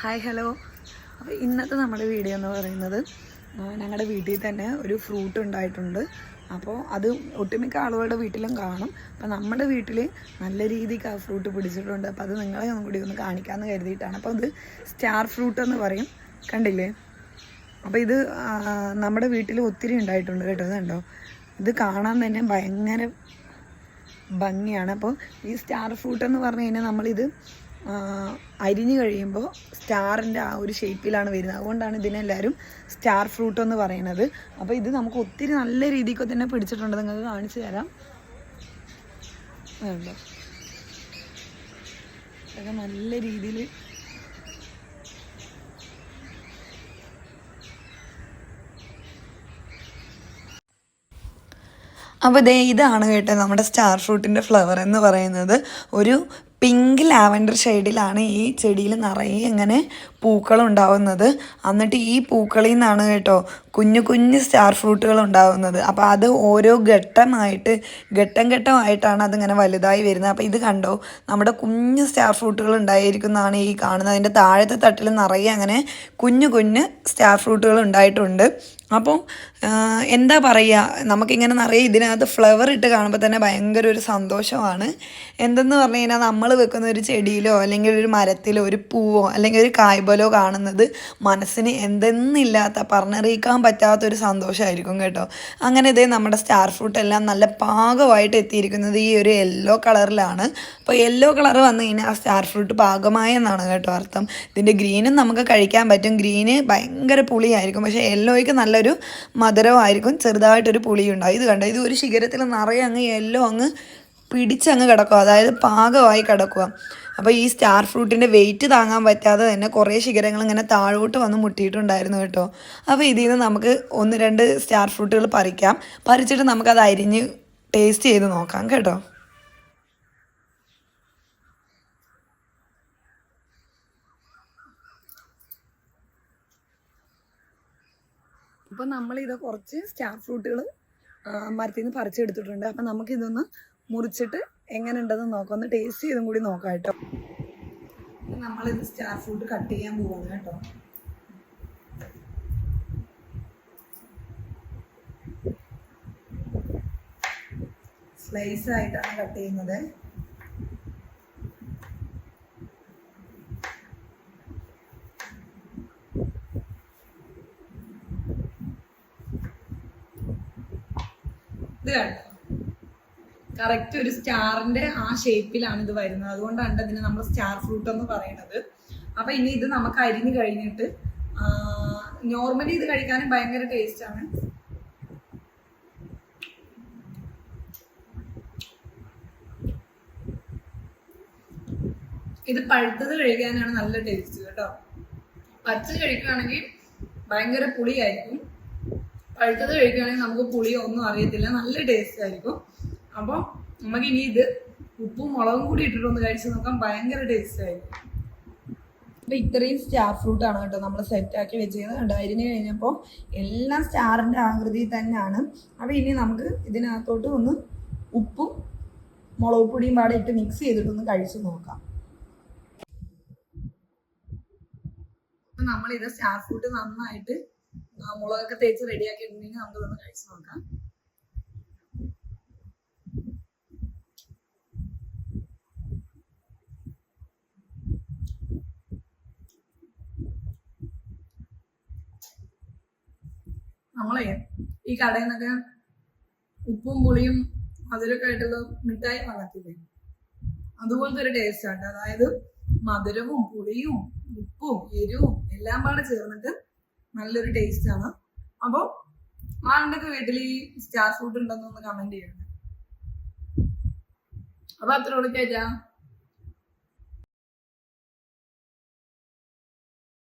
Hi hello അപ്പോൾ ഇന്നത്തെ നമ്മുടെ വീഡിയോ എന്ന് പറയുന്നത് ഞങ്ങളുടെ വീട്ടിൽ തന്നെ ഒരു ഫ്രൂട്ട് ഉണ്ടായിട്ടുണ്ട്. അപ്പോൾ അത് ഒട്ടുമിക്ക ആളുകളുടെ വീട്ടിലും കാണും. അപ്പോൾ നമ്മുടെ വീട്ടിൽ നല്ല രീതിക്ക് ആ ഫ്രൂട്ട് പിടിച്ചിട്ടുണ്ട്. അപ്പോൾ അത് നിങ്ങളെ ഒന്നും കൂടി ഒന്ന് കാണിക്കാമെന്ന് കരുതിയിട്ടാണ്. അപ്പോൾ അത് സ്റ്റാർ ഫ്രൂട്ട് എന്ന് പറയും. കണ്ടില്ലേ? അപ്പോൾ ഇത് നമ്മുടെ വീട്ടിൽ ഒത്തിരി ഉണ്ടായിട്ടുണ്ട് കേട്ടോ. അതുണ്ടോ ഇത് കാണാൻ തന്നെ ഭയങ്കര ഭംഗിയാണ്. അപ്പോൾ ഈ സ്റ്റാർ ഫ്രൂട്ട് എന്ന് പറഞ്ഞു കഴിഞ്ഞാൽ നമ്മളിത് അരിഞ്ഞു കഴിയുമ്പോൾ സ്റ്റാറിന്റെ ആ ഒരു ഷേപ്പിലാണ് വരുന്നത്. അതുകൊണ്ടാണ് ഇതിനെല്ലാവരും സ്റ്റാർ ഫ്രൂട്ട് എന്ന് പറയുന്നത്. അപ്പോൾ ഇത് നമുക്ക് ഒത്തിരി നല്ല രീതിക്ക് തന്നെ പിടിച്ചിട്ടുണ്ട്. നിങ്ങൾക്ക് കാണിച്ചു തരാം. അതുണ്ടോ നല്ല രീതിയിൽ അപ്പോൾ ദേ ഇതാണ് കേട്ടോ നമ്മുടെ സ്റ്റാർ ഫ്രൂട്ടിന്റെ ഫ്ലവർ എന്ന് പറയുന്നത്. ഒരു പിങ്ക് ലാവൻഡർ ഷെയ്ഡിലാണ് ഈ ചെടിയിൽ നിറയെ ഇങ്ങനെ പൂക്കൾ ഉണ്ടാവുന്നത് എന്നിട്ട് ഈ പൂക്കളിൽ നിന്നാണ് കേട്ടോ കുഞ്ഞു കുഞ്ഞു സ്റ്റാർ ഫ്രൂട്ടുകൾ ഉണ്ടാവുന്നത്. അപ്പോൾ അത് ഓരോ ഘട്ടമായിട്ട് ഘട്ടം ഘട്ടമായിട്ടാണ് അതിങ്ങനെ വലുതായി വരുന്നത്. അപ്പോൾ ഇത് കണ്ടോ? നമ്മുടെ കുഞ്ഞു സ്റ്റാർ ഫ്രൂട്ടുകൾ ഉണ്ടായിരിക്കുന്നതാണ് ഈ കാണുന്നത്. അതിന്റെ താഴത്തെ തട്ടിൽ നിറയെ അങ്ങനെ കുഞ്ഞു കുഞ്ഞു സ്റ്റാർ ഫ്രൂട്ടുകൾ ഉണ്ടായിട്ടുണ്ട്. അപ്പോൾ എന്താ പറയുക? നമുക്കിങ്ങനെ നിറയെ ഇതിനകത്ത് ഫ്ലവർ ഇട്ട് കാണുമ്പോൾ തന്നെ ഭയങ്കര ഒരു സന്തോഷമാണ്. എന്തെന്ന് പറഞ്ഞു കഴിഞ്ഞാൽ നമ്മൾ വെക്കുന്ന ഒരു ചെടിയിലോ അല്ലെങ്കിൽ ഒരു മരത്തിലോ ഒരു പൂവോ അല്ലെങ്കിൽ ഒരു കായ്പോലോ കാണുന്നത് മനസ്സിന് എന്തെന്നില്ലാത്ത പറഞ്ഞറിയിക്കാൻ പറ്റാത്ത ഒരു സന്തോഷമായിരിക്കും കേട്ടോ. അങ്ങനെ ഇതേ നമ്മുടെ സ്റ്റാർ ഫ്രൂട്ട് എല്ലാം നല്ല പാകമായിട്ട് എത്തിയിരിക്കുന്നത് ഈ ഒരു യെല്ലോ കളറിലാണ്. അപ്പോൾ യെല്ലോ കളർ വന്നു കഴിഞ്ഞാൽ ആ സ്റ്റാർ ഫ്രൂട്ട് പാകമായെന്നാണ് കേട്ടോ അർത്ഥം. ഇതിന്റെ ഗ്രീനും നമുക്ക് കഴിക്കാൻ പറ്റും. ഗ്രീന് ഭയങ്കര പുളിയായിരിക്കും. പക്ഷേ യെല്ലോയ്ക്ക് നല്ലൊരു മധുരമായിരിക്കും. ചെറുതായിട്ടൊരു പുളിയുണ്ടാവും. ഇത് കണ്ടോ? ഇത് ഒരു ശിഖരത്തിൽ നിറയെ അങ്ങ് യെല്ലോ അങ്ങ് പിടിച്ചങ്ങ് കിടക്കുക അതായത് പാകമായി കിടക്കുക. അപ്പോൾ ഈ സ്റ്റാർ ഫ്രൂട്ടിന്റെ വെയിറ്റ് താങ്ങാൻ പറ്റാതെ തന്നെ കുറേ ശിഖരങ്ങൾ ഇങ്ങനെ താഴോട്ട് വന്ന് മുട്ടിയിട്ടുണ്ടായിരുന്നു കേട്ടോ. അപ്പോൾ ഇതിൽ നിന്ന് നമുക്ക് ഒന്ന് രണ്ട് സ്റ്റാർ ഫ്രൂട്ടുകൾ പറിക്കാം. പറിച്ചിട്ട് നമുക്കത് അരിഞ്ഞ് ടേസ്റ്റ് ചെയ്ത് നോക്കാം കേട്ടോ. അപ്പോൾ നമ്മളിത് കുറച്ച് സ്റ്റാർ ഫ്രൂട്ടുകൾ മരത്തിൽ നിന്ന് പറിച്ചെടുത്തിട്ടുണ്ട്. അപ്പം നമുക്കിതൊന്ന് മുറിച്ചിട്ട് എങ്ങനെ ഉണ്ടെന്ന് നോക്കാം. ഒന്ന് ടേസ്റ്റ് ചെയ്തും കൂടി നോക്കാം കേട്ടോ. നമ്മളിത് സ്റ്റാർ ഫുഡ് കട്ട് ചെയ്യാൻ പോവാണ് കേട്ടോ. സ്ലൈസ് ആയിട്ടാണ് കട്ട് ചെയ്യുന്നത്. ഇത് കണ്ടോ? കറക്റ്റ് ഒരു സ്റ്റാറിന്റെ ആ ഷേപ്പിലാണ് ഇത് വരുന്നത്. അതുകൊണ്ടാണ് ഇതിന് നമ്മൾ സ്റ്റാർ ഫ്രൂട്ട് എന്ന് പറയുന്നത് അപ്പൊ ഇനി ഇത് നമുക്ക് അരിഞ്ഞു കഴിഞ്ഞിട്ട് നോർമലി ഇത് കഴിക്കാനും ഭയങ്കര ടേസ്റ്റ് ആണ്. ഇത് പഴുത്തത് കഴിക്കാനാണ് നല്ല ടേസ്റ്റ് കേട്ടോ. പച്ച കഴിക്കുകയാണെങ്കിൽ ഭയങ്കര പുളിയായിരിക്കും. പഴുത്തത് കഴിക്കുകയാണെങ്കിൽ നമുക്ക് പുളി ഒന്നും അറിയത്തില്ല. നല്ല ടേസ്റ്റ് ആയിരിക്കും. അപ്പോൾ നമുക്ക് ഇനി ഇത് ഉപ്പും മുളകും കൂടി ഇട്ടിട്ടൊന്ന് കഴിച്ച് നോക്കാം ഭയങ്കര ടേസ്റ്റ് ആയി. അപ്പൊ ഇത്രയും സ്റ്റാർ ഫ്രൂട്ട് ആണ് കേട്ടോ നമ്മൾ സെറ്റ് ആക്കി വെച്ചത് കേട്ടോ അരിഞ്ഞു കഴിഞ്ഞപ്പോൾ എല്ലാം സ്റ്റാറിന്റെ ആകൃതി തന്നെയാണ്. അപ്പൊ ഇനി നമുക്ക് ഇതിനകത്തോട്ട് ഒന്ന് ഉപ്പും മുളക് പൊടിയും പാടെ ഇട്ട് മിക്സ് ചെയ്തിട്ടൊന്ന് കഴിച്ചു നോക്കാം. നമ്മൾ ഇത് സ്റ്റാർ ഫ്രൂട്ട് നന്നായിട്ട് മുളകൊക്കെ തേച്ച് റെഡിയാക്കി ഇട്ടുണ്ടെങ്കിൽ നമുക്ക് ഇതൊന്ന് കഴിച്ചു നോക്കാം. നമ്മളെ ഈ കടയിൽ നിന്നൊക്കെ ഉപ്പും പുളിയും മധുരമൊക്കെ ആയിട്ടുള്ള മിഠായി വാങ്ങത്തില്ലേ അതുപോലത്തെ ഒരു ടേസ്റ്റ് ആണ് അതായത് മധുരവും പുളിയും ഉപ്പും എരിവും എല്ലാം പാടെ ചേർന്നിട്ട് നല്ലൊരു ടേസ്റ്റ് ആണ്. അപ്പോൾ ആളുടെ വീട്ടിൽ ഈ സ്റ്റാർ ഫുഡ് ഉണ്ടെന്ന് ഒന്ന് കമന്റ് ചെയ്യണം. അപ്പൊ അത്ര ഉള്ളു